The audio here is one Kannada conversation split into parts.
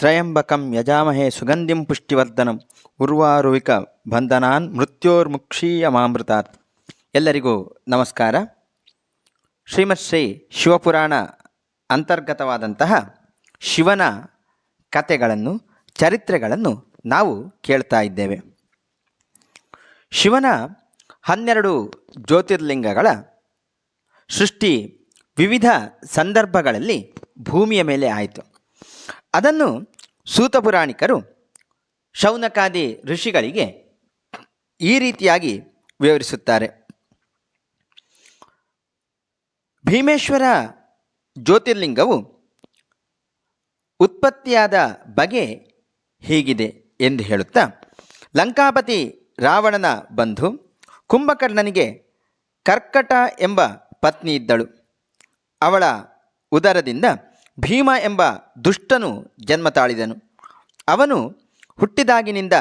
ತ್ರಯಂಬಕಂ ಯಜಾಮಹೇ ಸುಗಂಧಿಂ ಪುಷ್ಟಿವರ್ಧನಂ ಉರ್ವಾರುವಿಕ ಬಂಧನಾನ್ ಮೃತ್ಯೋರ್ಮುಕ್ಷೀಯ ಮಾಮೃತಾತ್ ಎಲ್ಲರಿಗೂ ನಮಸ್ಕಾರ. ಶ್ರೀಮತ್ ಶ್ರೀ ಶಿವಪುರಾಣ ಅಂತರ್ಗತವಾದಂತಹ ಶಿವನ ಕಥೆಗಳನ್ನು, ಚರಿತ್ರೆಗಳನ್ನು ನಾವು ಕೇಳ್ತಾ ಇದ್ದೇವೆ. ಶಿವನ ಹನ್ನೆರಡು ಜ್ಯೋತಿರ್ಲಿಂಗಗಳ ಸೃಷ್ಟಿ ವಿವಿಧ ಸಂದರ್ಭಗಳಲ್ಲಿ ಭೂಮಿಯ ಮೇಲೆ ಆಯಿತು. ಅದನ್ನು ಸೂತಪುರಾಣಿಕರು ಶೌನಕಾದಿ ಋಷಿಗಳಿಗೆ ಈ ರೀತಿಯಾಗಿ ವಿವರಿಸುತ್ತಾರೆ. ಭೀಮೇಶ್ವರ ಜ್ಯೋತಿರ್ಲಿಂಗವು ಉತ್ಪತ್ತಿಯಾದ ಬಗೆ ಹೀಗಿದೆ ಎಂದು ಹೇಳುತ್ತಾ, ಲಂಕಾಪತಿ ರಾವಣನ ಬಂಧು ಕುಂಭಕರ್ಣನಿಗೆ ಕರ್ಕಟ ಎಂಬ ಪತ್ನಿ ಇದ್ದಳು. ಅವಳ ಉದರದಿಂದ ಭೀಮ ಎಂಬ ದುಷ್ಟನು ಜನ್ಮ ತಾಳಿದನು. ಅವನು ಹುಟ್ಟಿದಾಗಿನಿಂದ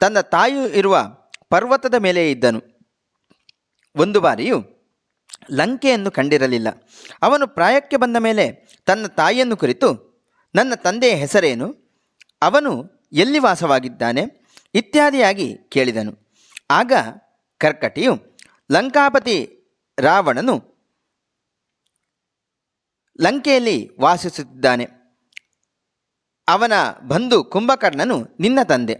ತನ್ನ ತಾಯಿ ಇರುವ ಪರ್ವತದ ಮೇಲೆ ಇದ್ದನು. ಒಂದು ಬಾರಿಯೂ ಲಂಕೆಯನ್ನು ಕಂಡಿರಲಿಲ್ಲ. ಅವನು ಪ್ರಾಯಕ್ಕೆ ಬಂದ ಮೇಲೆ ತನ್ನ ತಾಯಿಯನ್ನು ಕುರಿತು, ನನ್ನ ತಂದೆಯ ಹೆಸರೇನು? ಅವನು ಎಲ್ಲಿ ವಾಸವಾಗಿದ್ದಾನೆ? ಇತ್ಯಾದಿಯಾಗಿ ಕೇಳಿದನು. ಆಗ ಕರ್ಕಟಿಯು ಲಂಕಾಪತಿ ರಾವಣನು ಲಂಕೆಯಲ್ಲಿ ವಾಸಿಸುತ್ತಿದ್ದಾನೆ. ಅವನ ಬಂಧು ಕುಂಭಕರ್ಣನು ನಿನ್ನ ತಂದೆ.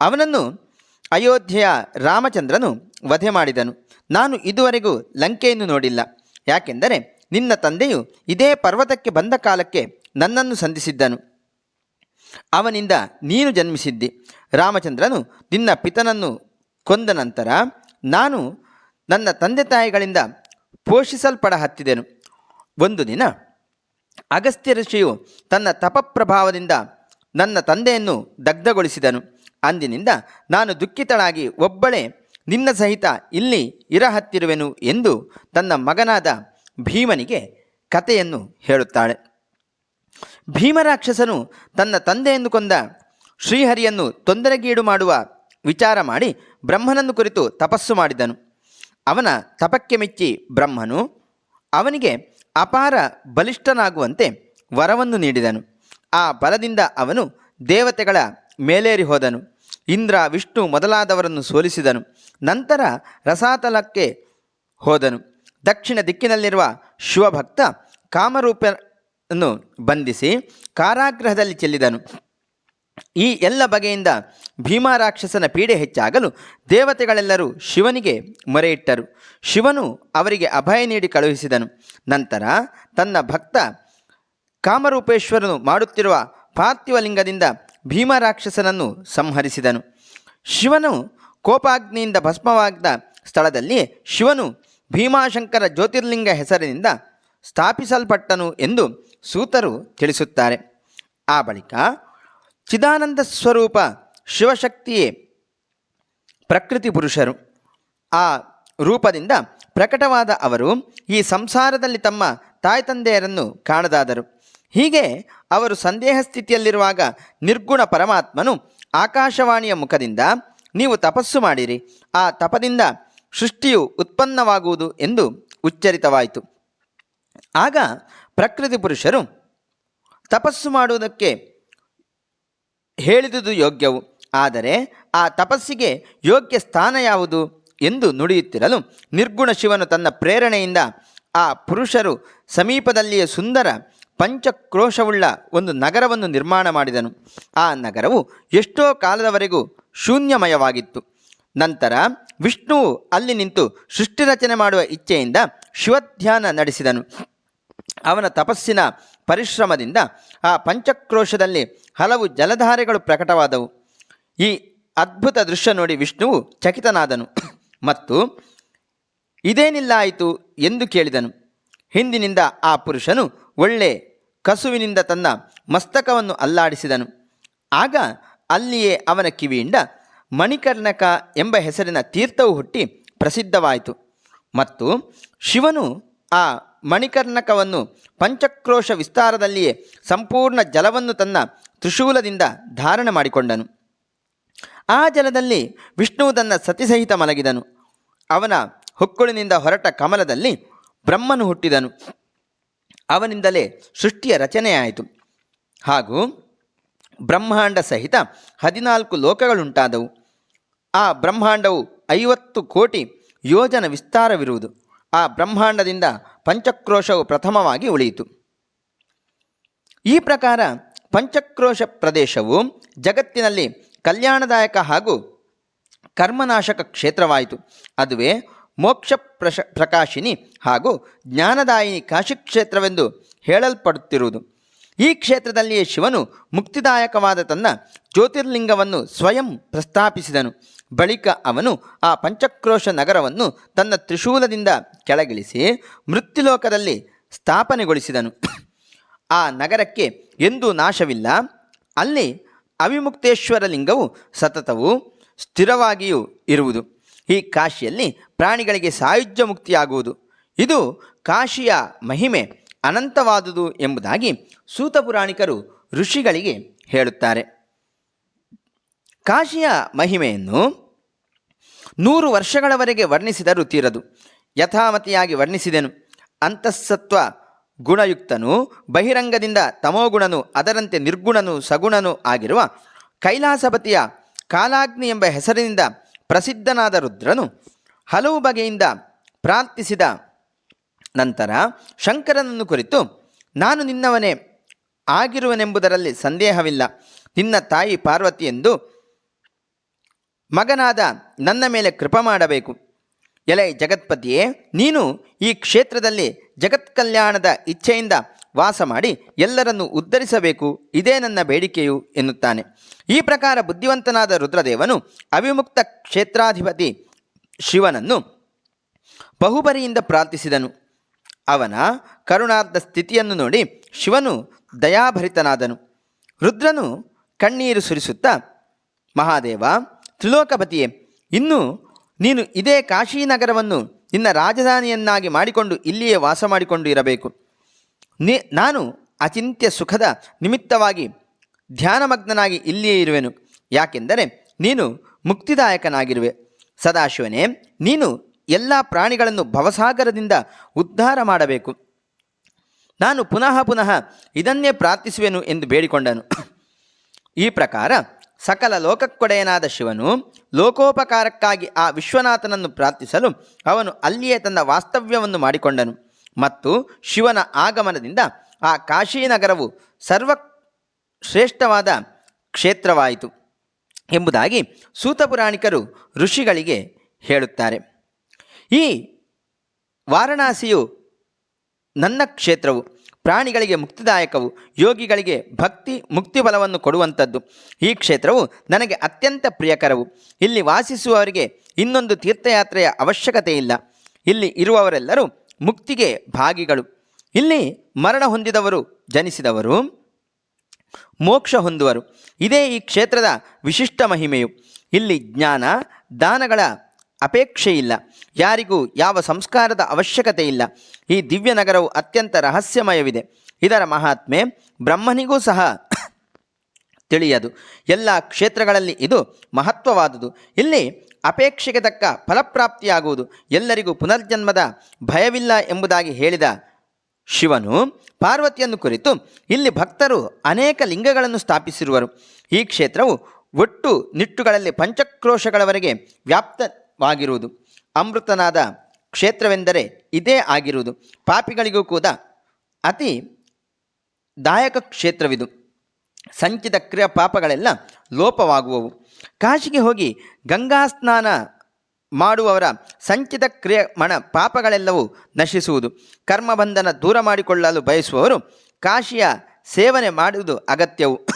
ಅವನನ್ನು ಅಯೋಧ್ಯೆಯ ರಾಮಚಂದ್ರನು ವಧೆ ಮಾಡಿದನು. ನಾನು ಇದುವರೆಗೂ ಲಂಕೆಯನ್ನು ನೋಡಿಲ್ಲ. ಯಾಕೆಂದರೆ ನಿನ್ನ ತಂದೆಯು ಇದೇ ಪರ್ವತಕ್ಕೆ ಬಂದ ಕಾಲಕ್ಕೆ ನನ್ನನ್ನು ಸಂಧಿಸಿದ್ದನು. ಅವನಿಂದ ನೀನು ಜನ್ಮಿಸಿದ್ದಿ. ರಾಮಚಂದ್ರನು ನಿನ್ನ ಪಿತನನ್ನು ಕೊಂದ ನಂತರ ನಾನು ನನ್ನ ತಂದೆ ತಾಯಿಗಳಿಂದ ಪೋಷಿಸಲ್ಪಡ ಹತ್ತಿದೆನು ಒಂದು ದಿನ ಅಗಸ್ತ್ಯ ಋಷಿಯು ತನ್ನ ತಪಪ್ರಭಾವದಿಂದ ನನ್ನ ತಂದೆಯನ್ನು ದಗ್ಧಗೊಳಿಸಿದನು. ಅಂದಿನಿಂದ ನಾನು ದುಃಖಿತಳಾಗಿ ಒಬ್ಬಳೇ, ನಿನ್ನ ಸಹಿತ ಇಲ್ಲಿ ಇರಹತ್ತಿರುವೆನು ಎಂದು ತನ್ನ ಮಗನಾದ ಭೀಮನಿಗೆ ಕಥೆಯನ್ನು ಹೇಳುತ್ತಾಳೆ. ಭೀಮರಾಕ್ಷಸನು ತನ್ನ ತಂದೆಯನ್ನು ಕೊಂದ ಶ್ರೀಹರಿಯನ್ನು ತೊಂದರೆಗೀಡು ಮಾಡುವ ವಿಚಾರ ಮಾಡಿ ಬ್ರಹ್ಮನನ್ನು ಕುರಿತು ತಪಸ್ಸು ಮಾಡಿದನು. ಅವನ ತಪಕ್ಕೆ ಮೆಚ್ಚಿ ಬ್ರಹ್ಮನು ಅವನಿಗೆ ಅಪಾರ ಬಲಿಷ್ಠನಾಗುವಂತೆ ವರವನ್ನು ನೀಡಿದನು. ಆ ಬಲದಿಂದ ಅವನು ದೇವತೆಗಳ ಮೇಲೇರಿ ಹೋದನು. ಇಂದ್ರ, ವಿಷ್ಣು ಮೊದಲಾದವರನ್ನು ಸೋಲಿಸಿದನು. ನಂತರ ರಸಾತಲಕ್ಕೆ ಹೋದನು. ದಕ್ಷಿಣ ದಿಕ್ಕಿನಲ್ಲಿರುವ ಶಿವಭಕ್ತ ಕಾಮರೂಪನ್ನು ಬಂಧಿಸಿ ಕಾರಾಗೃಹದಲ್ಲಿ ಚೆಲ್ಲಿದನು. ಈ ಎಲ್ಲ ಬಗೆಯಿಂದ ಭೀಮಾರಾಕ್ಷಸನ ಪೀಡೆ ಹೆಚ್ಚಾಗಲು ದೇವತೆಗಳೆಲ್ಲರೂ ಶಿವನಿಗೆ ಮೊರೆಯಿಟ್ಟರು. ಶಿವನು ಅವರಿಗೆ ಅಭಯ ನೀಡಿ ಕಳುಹಿಸಿದನು. ನಂತರ ತನ್ನ ಭಕ್ತ ಕಾಮರೂಪೇಶ್ವರನು ಮಾಡುತ್ತಿರುವ ಪಾರ್ಥಿವಲಿಂಗದಿಂದ ಭೀಮಾರಾಕ್ಷಸನನ್ನು ಸಂಹರಿಸಿದನು. ಶಿವನು ಕೋಪಾಗ್ನಿಯಿಂದ ಭಸ್ಮವಾದ ಸ್ಥಳದಲ್ಲಿ ಶಿವನು ಭೀಮಾಶಂಕರ ಜ್ಯೋತಿರ್ಲಿಂಗ ಹೆಸರಿನಿಂದ ಸ್ಥಾಪಿಸಲ್ಪಟ್ಟನು ಎಂದು ಸೂತರು ತಿಳಿಸುತ್ತಾರೆ. ಆ ಬಳಿಕ ಚಿದಾನಂದ ಸ್ವರೂಪ ಶಿವಶಕ್ತಿಯೇ ಪ್ರಕೃತಿ ಪುರುಷರು. ಆ ರೂಪದಿಂದ ಪ್ರಕಟವಾದ ಅವರು ಈ ಸಂಸಾರದಲ್ಲಿ ತಮ್ಮ ತಾಯಿ ತಂದೆಯರನ್ನು ಕಾಣದಾದರು. ಹೀಗೆ ಅವರು ಸಂದೇಹ ಸ್ಥಿತಿಯಲ್ಲಿರುವಾಗ ನಿರ್ಗುಣ ಪರಮಾತ್ಮನು ಆಕಾಶವಾಣಿಯ ಮುಖದಿಂದ ನೀವು ತಪಸ್ಸು ಮಾಡಿರಿ. ಆ ತಪದಿಂದ ಸೃಷ್ಟಿಯು ಉತ್ಪನ್ನವಾಗುವುದು ಎಂದು ಉಚ್ಚರಿತವಾಯಿತು. ಆಗ ಪ್ರಕೃತಿ ಪುರುಷರು ತಪಸ್ಸು ಮಾಡುವುದಕ್ಕೆ ಹೇಳಿದುದು ಯೋಗ್ಯವು. ಆದರೆ ಆ ತಪಸ್ಸಿಗೆ ಯೋಗ್ಯ ಸ್ಥಾನ ಯಾವುದು ಎಂದು ನುಡಿಯುತ್ತಿರಲು ನಿರ್ಗುಣ ಶಿವನು ತನ್ನ ಪ್ರೇರಣೆಯಿಂದ ಆ ಪುರುಷರು ಸಮೀಪದಲ್ಲಿಯೇ ಸುಂದರ ಪಂಚಕ್ರೋಶವುಳ್ಳ ಒಂದು ನಗರವನ್ನು ನಿರ್ಮಾಣ ಮಾಡಿದನು. ಆ ನಗರವು ಎಷ್ಟೋ ಕಾಲದವರೆಗೂ ಶೂನ್ಯಮಯವಾಗಿತ್ತು. ನಂತರ ವಿಷ್ಣುವು ಅಲ್ಲಿ ನಿಂತು ಸೃಷ್ಟಿ ರಚನೆ ಮಾಡುವ ಇಚ್ಛೆಯಿಂದ ಶಿವಧ್ಯಾನ ನಡೆಸಿದನು. ಅವನ ತಪಸ್ಸಿನ ಪರಿಶ್ರಮದಿಂದ ಆ ಪಂಚಕ್ರೋಶದಲ್ಲಿ ಹಲವು ಜಲಧಾರೆಗಳು ಪ್ರಕಟವಾದವು. ಈ ಅದ್ಭುತ ದೃಶ್ಯ ನೋಡಿ ವಿಷ್ಣುವು ಚಕಿತನಾದನು. ಮತ್ತು ಇದೇನಿಲ್ಲ ಆಯಿತು ಎಂದು ಕೇಳಿದನು. ಹಿಂದಿನಿಂದ ಆ ಪುರುಷನು ಒಳ್ಳೆ ಕಸುವಿನಿಂದ ತನ್ನ ಮಸ್ತಕವನ್ನು ಅಲ್ಲಾಡಿಸಿದನು. ಆಗ ಅಲ್ಲಿಯೇ ಅವನ ಕಿವಿಯಿಂದ ಮಣಿಕರ್ಣಕ ಎಂಬ ಹೆಸರಿನ ತೀರ್ಥವು ಹುಟ್ಟಿ ಪ್ರಸಿದ್ಧವಾಯಿತು. ಮತ್ತು ಶಿವನು ಆ ಮಣಿಕರ್ಣಕವನ್ನು ಪಂಚಕ್ರೋಶ ವಿಸ್ತಾರದಲ್ಲಿಯೇ ಸಂಪೂರ್ಣ ಜಲವನ್ನು ತನ್ನ ತ್ರಿಶೂಲದಿಂದ ಧಾರಣೆ ಮಾಡಿಕೊಂಡನು. ಆ ಜಲದಲ್ಲಿ ವಿಷ್ಣುವು ತನ್ನ ಸತಿಸಹಿತ ಮಲಗಿದನು. ಅವನ ಹುಕ್ಕುಳಿನಿಂದ ಹೊರಟ ಕಮಲದಲ್ಲಿ ಬ್ರಹ್ಮನು ಹುಟ್ಟಿದನು. ಅವನಿಂದಲೇ ಸೃಷ್ಟಿಯ ರಚನೆಯಾಯಿತು. ಹಾಗೂ ಬ್ರಹ್ಮಾಂಡ ಸಹಿತ ಹದಿನಾಲ್ಕು ಲೋಕಗಳುಂಟಾದವು. ಆ ಬ್ರಹ್ಮಾಂಡವು ಐವತ್ತು ಕೋಟಿ ಯೋಜನ ವಿಸ್ತಾರವಿರುವುದು. ಆ ಬ್ರಹ್ಮಾಂಡದಿಂದ ಪಂಚಕ್ರೋಶವು ಪ್ರಥಮವಾಗಿ ಉಳಿಯಿತು. ಈ ಪ್ರಕಾರ ಪಂಚಕ್ರೋಶ ಪ್ರದೇಶವು ಜಗತ್ತಿನಲ್ಲಿ ಕಲ್ಯಾಣದಾಯಕ ಹಾಗೂ ಕರ್ಮನಾಶಕ ಕ್ಷೇತ್ರವಾಯಿತು. ಅದುವೇ ಮೋಕ್ಷ ಪ್ರಶ, ಪ್ರಕಾಶಿನಿ ಹಾಗೂ ಜ್ಞಾನದಾಯಿನಿ ಕಾಶಿ ಕ್ಷೇತ್ರವೆಂದು ಹೇಳಲ್ಪಡುತ್ತಿರುವುದು. ಈ ಕ್ಷೇತ್ರದಲ್ಲಿಯೇ ಶಿವನು ಮುಕ್ತಿದಾಯಕವಾದ ತನ್ನ ಜ್ಯೋತಿರ್ಲಿಂಗವನ್ನು ಸ್ವಯಂ ಪ್ರಸ್ತಾಪಿಸಿದನು. ಬಳಿಕ ಅವನು ಆ ಪಂಚಕ್ರೋಶ ನಗರವನ್ನು ತನ್ನ ತ್ರಿಶೂಲದಿಂದ ಕೆಳಗಿಳಿಸಿ ಮೃತ್ಯುಲೋಕದಲ್ಲಿ ಸ್ಥಾಪನೆಗೊಳಿಸಿದನು. ಆ ನಗರಕ್ಕೆ ಎಂದೂ ನಾಶವಿಲ್ಲ. ಅಲ್ಲಿ ಅವಿಮುಕ್ತೇಶ್ವರ ಲಿಂಗವು ಸತತವೂ ಸ್ಥಿರವಾಗಿಯೂ ಇರುವುದು. ಈ ಕಾಶಿಯಲ್ಲಿ ಪ್ರಾಣಿಗಳಿಗೆ ಸಾಯುಜ್ಯ ಮುಕ್ತಿಯಾಗುವುದು. ಇದು ಕಾಶಿಯ ಮಹಿಮೆ. ಅನಂತವಾದುದು ಎಂಬುದಾಗಿ ಸೂತ ಪುರಾಣಿಕರು ಋಷಿಗಳಿಗೆ ಹೇಳುತ್ತಾರೆ. ಕಾಶಿಯ ಮಹಿಮೆಯನ್ನು ನೂರು ವರ್ಷಗಳವರೆಗೆ ವರ್ಣಿಸಿದರೂ ತೀರದು ಯಥಾಮತಿಯಾಗಿ ವರ್ಣಿಸಿದೆನು. ಅಂತಃಸತ್ವ ಗುಣಯುಕ್ತನು, ಬಹಿರಂಗದಿಂದ ತಮೋಗುಣನು, ಅದರಂತೆ ನಿರ್ಗುಣನು, ಸಗುಣನು ಆಗಿರುವ ಕೈಲಾಸಪತಿಯ ಕಾಲಾಗ್ನಿ ಎಂಬ ಹೆಸರಿನಿಂದ ಪ್ರಸಿದ್ಧನಾದ ರುದ್ರನು ಹಲವು ಬಗೆಯಿಂದ ಪ್ರಾರ್ಥಿಸಿದ ನಂತರ ಶಂಕರನನ್ನು ಕುರಿತು, ನಾನು ನಿನ್ನವನೇ ಆಗಿರುವನೆಂಬುದರಲ್ಲಿ ಸಂದೇಹವಿಲ್ಲ. ನಿನ್ನ ತಾಯಿ ಪಾರ್ವತಿ ಎಂದು ಮಗನಾದ ನನ್ನ ಮೇಲೆ ಕೃಪ ಮಾಡಬೇಕು. ಎಲೆ ಜಗತ್ಪತಿಯೇ, ನೀನು ಈ ಕ್ಷೇತ್ರದಲ್ಲಿ ಜಗತ್ ಕಲ್ಯಾಣದ ಇಚ್ಛೆಯಿಂದ ವಾಸ ಮಾಡಿ ಎಲ್ಲರನ್ನು ಉದ್ಧರಿಸಬೇಕು. ಇದೇ ನನ್ನ ಬೇಡಿಕೆಯು, ಎನ್ನುತ್ತಾನೆ. ಈ ಪ್ರಕಾರ ಬುದ್ಧಿವಂತನಾದ ರುದ್ರದೇವನು ಅವಿಮುಕ್ತ ಕ್ಷೇತ್ರಾಧಿಪತಿ ಶಿವನನ್ನು ಬಹುಬರಿಯಿಂದ ಪ್ರಾರ್ಥಿಸಿದನು. ಅವನ ಕರುಣಾರ್ಧ ಸ್ಥಿತಿಯನ್ನು ನೋಡಿ ಶಿವನು ದಯಾಭರಿತನಾದನು. ರುದ್ರನು ಕಣ್ಣೀರು ಸುರಿಸುತ್ತಾ, ಮಹಾದೇವ, ತ್ರಿಲೋಕಪತಿಯೇ, ಇನ್ನು ನೀನು ಇದೇ ಕಾಶೀನಗರವನ್ನು ನಿನ್ನ ರಾಜಧಾನಿಯನ್ನಾಗಿ ಮಾಡಿಕೊಂಡು ಇಲ್ಲಿಯೇ ವಾಸ ಮಾಡಿಕೊಂಡು ಇರಬೇಕು. ನಿ, ನಾನು ಅಚಿಂತ್ಯ ಸುಖದ ನಿಮಿತ್ತವಾಗಿ ಧ್ಯಾನಮಗ್ನನಾಗಿ ಇಲ್ಲಿಯೇ ಇರುವೆನು. ಯಾಕೆಂದರೆ ನೀನು ಮುಕ್ತಿದಾಯಕನಾಗಿರುವೆ. ಸದಾಶಿವನೇ, ನೀನು ಎಲ್ಲ ಪ್ರಾಣಿಗಳನ್ನು ಭವಸಾಗರದಿಂದ ಉದ್ಧಾರ ಮಾಡಬೇಕು. ನಾನು ಪುನಃ ಪುನಃ ಇದನ್ನೇ ಪ್ರಾರ್ಥಿಸುವೆನು ಎಂದು ಬೇಡಿಕೊಂಡನು. ಈ ಪ್ರಕಾರ ಸಕಲ ಲೋಕಕ್ಕೊಡೆಯನಾದ ಶಿವನು ಲೋಕೋಪಕಾರಕ್ಕಾಗಿ ಆ ವಿಶ್ವನಾಥನನ್ನು ಪ್ರಾರ್ಥಿಸಲು ಅವನು ಅಲ್ಲಿಯೇ ತನ್ನ ವಾಸ್ತವ್ಯವನ್ನು ಮಾಡಿಕೊಂಡನು. ಮತ್ತು ಶಿವನ ಆಗಮನದಿಂದ ಆ ಕಾಶೀನಗರವು ಸರ್ವ ಶ್ರೇಷ್ಠವಾದ ಕ್ಷೇತ್ರವಾಯಿತು ಎಂಬುದಾಗಿ ಸೂತಪುರಾಣಿಕರು ಋಷಿಗಳಿಗೆ ಹೇಳುತ್ತಾರೆ. ಈ ವಾರಣಾಸಿಯು ನನ್ನ ಕ್ಷೇತ್ರವು, ಪ್ರಾಣಿಗಳಿಗೆ ಮುಕ್ತಿದಾಯಕವು, ಯೋಗಿಗಳಿಗೆ ಭಕ್ತಿ, ಮುಕ್ತಿ ಬಲವನ್ನು ಕೊಡುವಂಥದ್ದು. ಈ ಕ್ಷೇತ್ರವು ನನಗೆ ಅತ್ಯಂತ ಪ್ರಿಯಕರವು. ಇಲ್ಲಿ ವಾಸಿಸುವವರಿಗೆ ಇನ್ನೊಂದು ತೀರ್ಥಯಾತ್ರೆಯ ಅವಶ್ಯಕತೆ ಇಲ್ಲ ಇಲ್ಲಿ ಇರುವವರೆಲ್ಲರೂ ಮುಕ್ತಿಗೆ ಭಾಗಿಗಳು. ಇಲ್ಲಿ ಮರಣ ಹೊಂದಿದವರು ಜನಿಸಿದವರು, ಮೋಕ್ಷ ಹೊಂದುವರು. ಇದೇ ಈ ಕ್ಷೇತ್ರದ ವಿಶಿಷ್ಟ ಮಹಿಮೆಯು. ಇಲ್ಲಿ ಜ್ಞಾನ, ದಾನಗಳ ಅಪೇಕ್ಷೆ ಇಲ್ಲ ಯಾರಿಗೂ ಯಾವ ಸಂಸ್ಕಾರದ ಅವಶ್ಯಕತೆ ಇಲ್ಲ ಈ ದಿವ್ಯ ನಗರವು ಅತ್ಯಂತ ರಹಸ್ಯಮಯವಿದೆ. ಇದರ ಮಹಾತ್ಮೆ ಬ್ರಹ್ಮನಿಗೂ ಸಹ ತಿಳಿಯದು. ಎಲ್ಲ ಕ್ಷೇತ್ರಗಳಲ್ಲಿ ಇದು ಮಹತ್ವವಾದುದು. ಇಲ್ಲಿ ಅಪೇಕ್ಷೆಗೆ ತಕ್ಕ ಫಲಪ್ರಾಪ್ತಿಯಾಗುವುದು. ಎಲ್ಲರಿಗೂ ಪುನರ್ಜನ್ಮದ ಭಯವಿಲ್ಲ ಎಂಬುದಾಗಿ ಹೇಳಿದ ಶಿವನು ಪಾರ್ವತಿಯನ್ನು ಕುರಿತು, ಇಲ್ಲಿ ಭಕ್ತರು ಅನೇಕ ಲಿಂಗಗಳನ್ನು ಸ್ಥಾಪಿಸಿರುವರು. ಈ ಕ್ಷೇತ್ರವು ಒಟ್ಟು ನಿಟ್ಟುಗಳಲ್ಲಿ ಪಂಚಕ್ರೋಶಗಳವರೆಗೆ ವ್ಯಾಪ್ತವಾಗಿರುವುದು ಅಮೃತನಾದ ಕ್ಷೇತ್ರವೆಂದರೆ ಇದೇ ಆಗಿರುವುದು. ಪಾಪಿಗಳಿಗೂ ಕೂಡ ಅತಿ ದಾಯಕ ಕ್ಷೇತ್ರವಿದು. ಸಂಚಿತ ಕ್ರಿಯ ಪಾಪಗಳೆಲ್ಲ ಲೋಪವಾಗುವವು. ಕಾಶಿಗೆ ಹೋಗಿ ಗಂಗಾ ಸ್ನಾನ ಮಾಡುವವರ ಸಂಚಿತ ಕ್ರಿಯೆ ಮಣ ಪಾಪಗಳೆಲ್ಲವೂ ನಶಿಸುವುದು. ಕರ್ಮಬಂಧನ ದೂರ ಮಾಡಿಕೊಳ್ಳಲು ಬಯಸುವವರು ಕಾಶಿಯ ಸೇವನೆ ಮಾಡುವುದು ಅಗತ್ಯವು.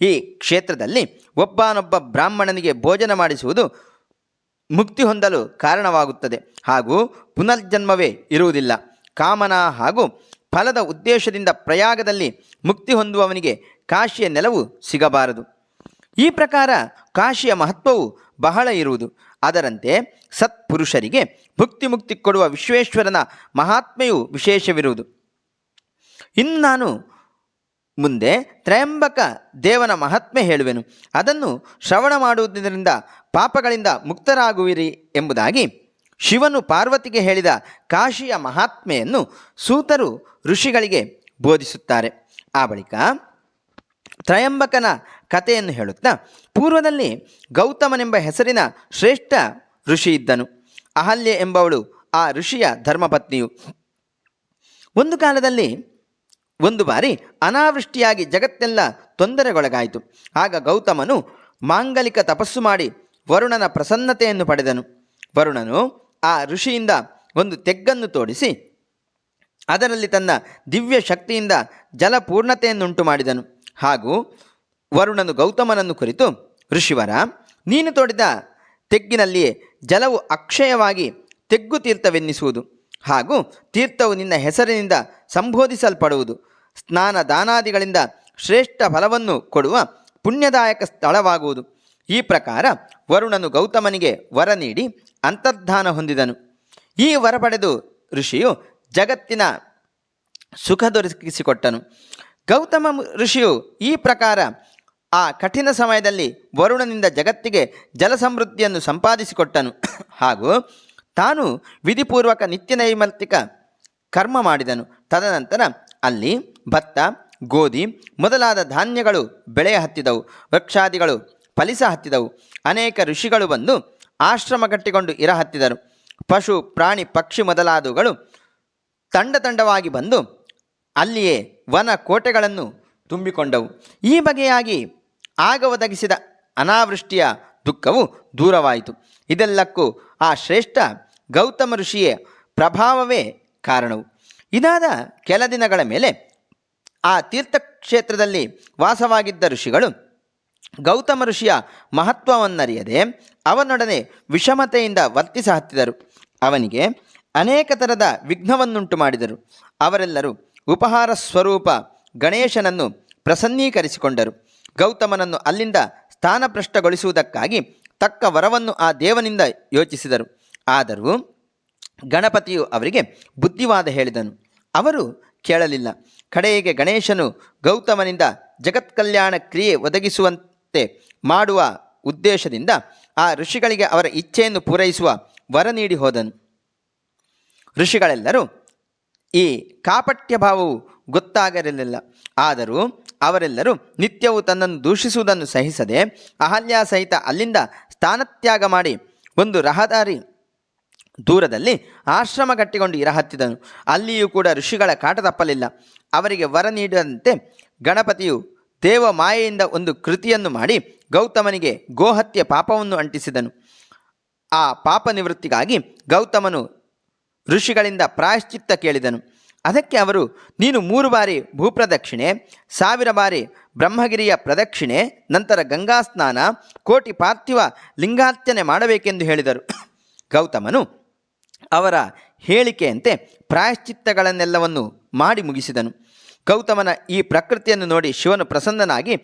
ಈ ಕ್ಷೇತ್ರದಲ್ಲಿ ಒಬ್ಬನೊಬ್ಬ ಬ್ರಾಹ್ಮಣನಿಗೆ ಭೋಜನ ಮಾಡಿಸುವುದು ಮುಕ್ತಿ ಹೊಂದಲು ಕಾರಣವಾಗುತ್ತದೆ ಹಾಗೂ ಪುನರ್ಜನ್ಮವೇ ಇರುವುದಿಲ್ಲ. ಕಾಮನ ಹಾಗೂ ಫಲದ ಉದ್ದೇಶದಿಂದ ಪ್ರಯಾಗದಲ್ಲಿ ಮುಕ್ತಿ ಹೊಂದುವವನಿಗೆ ಕಾಶಿಯ ನೆಲವು ಸಿಗಬಾರದು. ಈ ಪ್ರಕಾರ ಕಾಶಿಯ ಮಹತ್ವವು ಬಹಳ ಇರುವುದು. ಅದರಂತೆ ಸತ್ಪುರುಷರಿಗೆ ಭುಕ್ತಿ ಮುಕ್ತಿ ಕೊಡುವ ವಿಶ್ವೇಶ್ವರನ ಮಹಾತ್ಮೆಯು ವಿಶೇಷವಿರುವುದು. ಇನ್ನು ನಾನು ಮುಂದೆ ತ್ರಯಂಬಕ ದೇವನ ಮಹಾತ್ಮೆ ಹೇಳುವೆನು. ಅದನ್ನು ಶ್ರವಣ ಮಾಡುವುದರಿಂದ ಪಾಪಗಳಿಂದ ಮುಕ್ತರಾಗುವಿರಿ ಎಂಬುದಾಗಿ ಶಿವನು ಪಾರ್ವತಿಗೆ ಹೇಳಿದ ಕಾಶಿಯ ಮಹಾತ್ಮೆಯನ್ನು ಸೂತರು ಋಷಿಗಳಿಗೆ ಬೋಧಿಸುತ್ತಾರೆ. ಆ ಬಳಿಕ ತ್ರಯಂಬಕನ ಕಥೆಯನ್ನು ಹೇಳುತ್ತಾ, ಪೂರ್ವದಲ್ಲಿ ಗೌತಮನೆಂಬ ಹೆಸರಿನ ಶ್ರೇಷ್ಠ ಋಷಿ ಇದ್ದನು. ಅಹಲ್ಯ ಎಂಬವಳು ಆ ಋಷಿಯ ಧರ್ಮಪತ್ನಿಯು. ಒಂದು ಕಾಲದಲ್ಲಿ ಒಂದು ಬಾರಿ ಅನಾವೃಷ್ಟಿಯಾಗಿ ಜಗತ್ತೆಲ್ಲ ತೊಂದರೆಗೊಳಗಾಯಿತು. ಆಗ ಗೌತಮನು ಮಾಂಗಲಿಕ ತಪಸ್ಸು ಮಾಡಿ ವರುಣನ ಪ್ರಸನ್ನತೆಯನ್ನು ಪಡೆದನು. ವರುಣನು ಆ ಋಷಿಯಿಂದ ಒಂದು ತೆಗ್ಗನ್ನು ತೋಡಿಸಿ, ಅದರಲ್ಲಿ ತನ್ನ ದಿವ್ಯ ಶಕ್ತಿಯಿಂದ ಜಲಪೂರ್ಣತೆಯನ್ನುಂಟು ಮಾಡಿದನು. ಹಾಗೂ ವರುಣನು ಗೌತಮನನ್ನು ಕುರಿತು, ಋಷಿವರ, ನೀನು ತೋಡಿದ ತೆಗ್ಗಿನಲ್ಲಿಯೇ ಜಲವು ಅಕ್ಷಯವಾಗಿ ತೆಗ್ಗು ತೀರ್ಥವೆನ್ನಿಸುವುದು. ಹಾಗೂ ತೀರ್ಥವು ನಿನ್ನ ಹೆಸರಿನಿಂದ ಸಂಬೋಧಿಸಲ್ಪಡುವುದು. ಸ್ನಾನ ದಾನಾದಿಗಳಿಂದ ಶ್ರೇಷ್ಠ ಫಲವನ್ನು ಕೊಡುವ ಪುಣ್ಯದಾಯಕ ಸ್ಥಳವಾಗುವುದು. ಈ ಪ್ರಕಾರ ವರುಣನು ಗೌತಮನಿಗೆ ವರ ನೀಡಿ ಅಂತರ್ಧಾನ ಹೊಂದಿದನು. ಈ ವರ ಪಡೆದು ಋಷಿಯು ಜಗತ್ತಿನ ಸುಖ ದೊರಕಿಸಿಕೊಟ್ಟನು. ಗೌತಮ ಋಷಿಯು ಈ ಪ್ರಕಾರ ಆ ಕಠಿಣ ಸಮಯದಲ್ಲಿ ವರುಣನಿಂದ ಜಗತ್ತಿಗೆ ಜಲ ಸಮೃದ್ಧಿಯನ್ನು ಸಂಪಾದಿಸಿಕೊಟ್ಟನು. ಹಾಗೂ ತಾನು ವಿಧಿಪೂರ್ವಕ ನಿತ್ಯ ನೈಮರ್ತಿಕ ಕರ್ಮ ಮಾಡಿದನು. ತದನಂತರ ಅಲ್ಲಿ ಭತ್ತ, ಗೋಧಿ ಮೊದಲಾದ ಧಾನ್ಯಗಳು ಬೆಳೆಯ ಹತ್ತಿದವು. ವೃಕ್ಷಾದಿಗಳು ಫಲಿಸ ಹತ್ತಿದವು. ಅನೇಕ ಋಷಿಗಳು ಬಂದು ಆಶ್ರಮ ಕಟ್ಟಿಕೊಂಡು ಇರ ಹತ್ತಿದರು. ಪಶು, ಪ್ರಾಣಿ, ಪಕ್ಷಿ ಮೊದಲಾದವುಗಳು ತಂಡ ತಂಡವಾಗಿ ಬಂದು ಅಲ್ಲಿಯೇ ವನ ಕೋಟೆಗಳನ್ನು ತುಂಬಿಕೊಂಡವು. ಈ ಬಗೆಯಾಗಿ ಆಗ ಒದಗಿಸಿದ ಅನಾವೃಷ್ಟಿಯ ದುಃಖವು ದೂರವಾಯಿತು. ಇದೆಲ್ಲಕ್ಕೂ ಆ ಶ್ರೇಷ್ಠ ಗೌತಮ ಋಷಿಯ ಪ್ರಭಾವವೇ ಕಾರಣವು. ಇದಾದ ಕೆಲ ದಿನಗಳ ಮೇಲೆ ಆ ತೀರ್ಥಕ್ಷೇತ್ರದಲ್ಲಿ ವಾಸವಾಗಿದ್ದ ಋಷಿಗಳು ಗೌತಮ ಋಷಿಯ ಮಹತ್ವವನ್ನರಿಯದೆ ಅವನೊಡನೆ ವಿಷಮತೆಯಿಂದ ವರ್ತಿಸ ಹತ್ತಿದರು. ಅವನಿಗೆ ಅನೇಕ ಥರದ ವಿಘ್ನವನ್ನುಂಟು ಮಾಡಿದರು. ಅವರೆಲ್ಲರೂ ಉಪಹಾರ ಸ್ವರೂಪ ಗಣೇಶನನ್ನು ಪ್ರಸನ್ನೀಕರಿಸಿಕೊಂಡರು. ಗೌತಮನನ್ನು ಅಲ್ಲಿಂದ ಸ್ಥಾನಭ್ರಷ್ಟಗೊಳಿಸುವುದಕ್ಕಾಗಿ ತಕ್ಕ ವರವನ್ನು ಆ ದೇವನಿಂದ ಯೋಚಿಸಿದರು. ಆದರೂ ಗಣಪತಿಯು ಅವರಿಗೆ ಬುದ್ಧಿವಾದ ಹೇಳಿದನು. ಅವರು ಕೇಳಲಿಲ್ಲ. ಕಡೆಗೆ ಗಣೇಶನು ಗೌತಮನಿಂದ ಜಗತ್ಕಲ್ಯಾಣ ಕ್ರಿಯೆ ಒದಗಿಸುವಂತೆ ಮಾಡುವ ಉದ್ದೇಶದಿಂದ ಆ ಋಷಿಗಳಿಗೆ ಅವರ ಇಚ್ಛೆಯನ್ನು ಪೂರೈಸುವ ವರ ನೀಡಿ ಹೋದನು. ಋಷಿಗಳೆಲ್ಲರೂ ಈ ಕಾಪಟ್ಯ ಭಾವವು ಗೊತ್ತಾಗಿರಲಿಲ್ಲ ಆದರೂ ಅವರೆಲ್ಲರೂ ನಿತ್ಯವೂ ತನ್ನನ್ನು ದೂಷಿಸುವುದನ್ನು ಸಹಿಸದೆ ಅಹಲ್ಯ ಸಹಿತ ಅಲ್ಲಿಂದ ಸ್ಥಾನತ್ಯಾಗ ಮಾಡಿ ಒಂದು ರಹದಾರಿ ದೂರದಲ್ಲಿ ಆಶ್ರಮ ಕಟ್ಟಿಕೊಂಡು ಇರಹತ್ತಿದನು. ಅಲ್ಲಿಯೂ ಕೂಡ ಋಷಿಗಳ ಕಾಟ ತಪ್ಪಲಿಲ್ಲ. ಅವರಿಗೆ ವರ ನೀಡಿದಂತೆ ಗಣಪತಿಯು ದೇವ ಮಾಯೆಯಿಂದ ಒಂದು ಕೃತಿಯನ್ನು ಮಾಡಿ ಗೌತಮನಿಗೆ ಗೋಹತ್ಯೆ ಪಾಪವನ್ನು ಅಂಟಿಸಿದನು. ಆ ಪಾಪ ನಿವೃತ್ತಿಗಾಗಿ ಗೌತಮನು ಋಷಿಗಳಿಂದ ಪ್ರಾಯಶ್ಚಿತ್ತ ಕೇಳಿದನು. ಅದಕ್ಕೆ ಅವರು, ನೀನು ಮೂರು ಬಾರಿ ಭೂಪ್ರದಕ್ಷಿಣೆ, ಸಾವಿರ ಬಾರಿ ಬ್ರಹ್ಮಗಿರಿಯ ಪ್ರದಕ್ಷಿಣೆ, ನಂತರ ಗಂಗಾ ಸ್ನಾನ, ಕೋಟಿ ಪಾರ್ಥಿವ ಲಿಂಗಾರ್ಚನೆ ಮಾಡಬೇಕೆಂದು ಹೇಳಿದರು. ಗೌತಮನು ಅವರ ಹೇಳಿಕೆಯಂತೆ ಪ್ರಾಯಶ್ಚಿತ್ತಗಳನ್ನೆಲ್ಲವನ್ನು ಮಾಡಿ ಮುಗಿಸಿದನು. ಗೌತಮನ ಈ ಪ್ರಕೃತಿಯನ್ನು ನೋಡಿ ಶಿವನು ಪ್ರಸನ್ನನಾಗಿ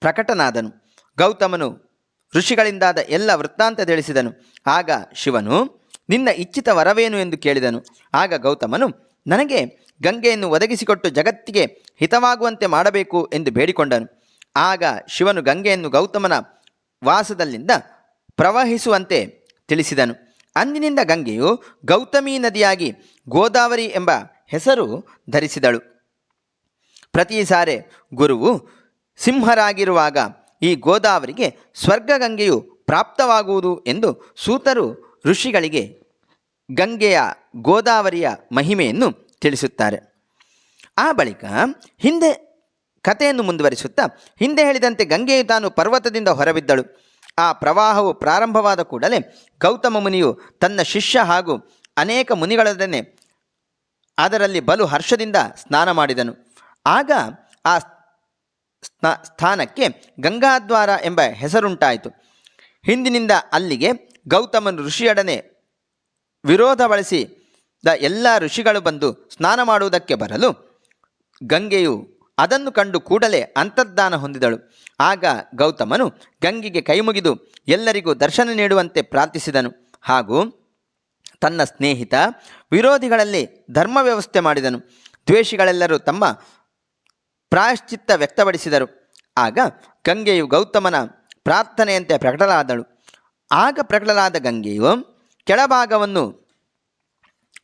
ಪ್ರಕಟನಾದನು. ಗೌತಮನು ಋಷಿಗಳಿಂದಾದ ಎಲ್ಲ ವೃತ್ತಾಂತ ತಿಳಿಸಿದನು ಆಗ ಶಿವನು, ನಿನ್ನ ಇಚ್ಛಿತ ವರವೇನು? ಎಂದು ಕೇಳಿದನು. ಆಗ ಗೌತಮನು, ನನಗೆ ಗಂಗೆಯನ್ನು ಒದಗಿಸಿಕೊಟ್ಟು ಜಗತ್ತಿಗೆ ಹಿತವಾಗುವಂತೆ ಮಾಡಬೇಕು ಎಂದು ಬೇಡಿಕೊಂಡನು. ಆಗ ಶಿವನು ಗಂಗೆಯನ್ನು ಗೌತಮನ ವಾಸದಲ್ಲಿಂದ ಪ್ರವಹಿಸುವಂತೆ ತಿಳಿಸಿದನು. ಅಂದಿನಿಂದ ಗಂಗೆಯು ಗೌತಮಿ ನದಿಯಾಗಿ ಗೋದಾವರಿ ಎಂಬ ಹೆಸರು ಧರಿಸಿದಳು. ಪ್ರತಿ ಸಾರೆ ಗುರುವು ಸಿಂಹರಾಗಿರುವಾಗ ಈ ಗೋದಾವರಿಗೆ ಸ್ವರ್ಗಗಂಗೆಯು ಪ್ರಾಪ್ತವಾಗುವುದು ಎಂದು ಸೂತರು ಋಷಿಗಳಿಗೆ ಗಂಗೆಯ ಗೋದಾವರಿಯ ಮಹಿಮೆಯನ್ನು ತಿಳಿಸುತ್ತಾರೆ. ಆ ಬಳಿಕ ಹಿಂದೆ ಕಥೆಯನ್ನು ಮುಂದುವರಿಸುತ್ತಾ ಹಿಂದೆ ಹೇಳಿದಂತೆ ಗಂಗೆಯು ತಾನು ಪರ್ವತದಿಂದ ಹೊರಬಿದ್ದಳು. ಆ ಪ್ರವಾಹವು ಪ್ರಾರಂಭವಾದ ಕೂಡಲೇ ಗೌತಮ ಮುನಿಯು ತನ್ನ ಶಿಷ್ಯ ಹಾಗೂ ಅನೇಕ ಮುನಿಗಳೊಡನೆ ಅದರಲ್ಲಿ ಬಲು ಹರ್ಷದಿಂದ ಸ್ನಾನ ಮಾಡಿದನು. ಆಗ ಆ ಸ್ಥಾನಕ್ಕೆ ಗಂಗಾದ್ವಾರ ಎಂಬ ಹೆಸರುಂಟಾಯಿತು. ಹಿಂದಿನಿಂದ ಅಲ್ಲಿಗೆ ಗೌತಮನು ಋಷಿಯೊಡನೆ ವಿರೋಧ ಬಳಸಿದ ಎಲ್ಲ ಋಷಿಗಳು ಬಂದು ಸ್ನಾನ ಮಾಡುವುದಕ್ಕೆ ಬರಲು ಗಂಗೆಯು ಅದನ್ನು ಕಂಡು ಕೂಡಲೇ ಅಂತರ್ಧಾನ ಹೊಂದಿದಳು. ಆಗ ಗೌತಮನು ಗಂಗೆಗೆ ಕೈಮುಗಿದು ಎಲ್ಲರಿಗೂ ದರ್ಶನ ನೀಡುವಂತೆ ಪ್ರಾರ್ಥಿಸಿದನು. ಹಾಗೂ ತನ್ನ ಸ್ನೇಹಿತ ವಿರೋಧಿಗಳಲ್ಲಿ ಧರ್ಮ ವ್ಯವಸ್ಥೆ ಮಾಡಿದನು. ದ್ವೇಷಿಗಳೆಲ್ಲರೂ ತಮ್ಮ ಪ್ರಾಯಶ್ಚಿತ್ತ ವ್ಯಕ್ತಪಡಿಸಿದರು. ಆಗ ಗಂಗೆಯು ಗೌತಮನ ಪ್ರಾರ್ಥನೆಯಂತೆ ಪ್ರಕಟಲಾದಳು ಆಗ ಪ್ರಕಟಲಾದ ಗಂಗೆಯು ಕೆಳಭಾಗವನ್ನು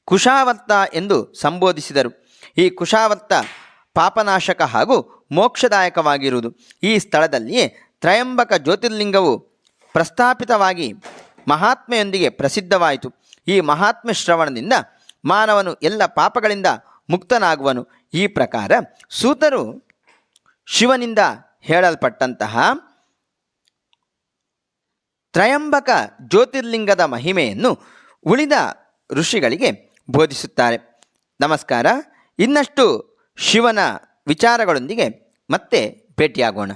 ಕುಶಾವರ್ತ ಎಂದು ಸಂಬೋಧಿಸಿದರು. ಈ ಕುಶಾವರ್ತ ಪಾಪನಾಶಕ ಹಾಗೂ ಮೋಕ್ಷದಾಯಕವಾಗಿರುವುದು. ಈ ಸ್ಥಳದಲ್ಲಿಯೇ ತ್ರಯಂಬಕ ಜ್ಯೋತಿರ್ಲಿಂಗವು ಪ್ರಸ್ಥಾಪಿತವಾಗಿ ಮಹಾತ್ಮೆಯೊಂದಿಗೆ ಪ್ರಸಿದ್ಧವಾಯಿತು. ಈ ಮಹಾತ್ಮೆ ಶ್ರವಣದಿಂದ ಮಾನವನು ಎಲ್ಲ ಪಾಪಗಳಿಂದ ಮುಕ್ತನಾಗುವನು. ಈ ಪ್ರಕಾರ ಸೂತರು ಶಿವನಿಂದ ಹೇಳಲ್ಪಟ್ಟಂತಹ ತ್ರಯಂಬಕ ಜ್ಯೋತಿರ್ಲಿಂಗದ ಮಹಿಮೆಯನ್ನು ಉಳಿದ ಋಷಿಗಳಿಗೆ ಬೋಧಿಸುತ್ತಾರೆ. ನಮಸ್ಕಾರ. ಇನ್ನಷ್ಟು ಶಿವನ ವಿಚಾರಗಳೊಂದಿಗೆ ಮತ್ತೆ ಭೇಟಿಯಾಗೋಣ.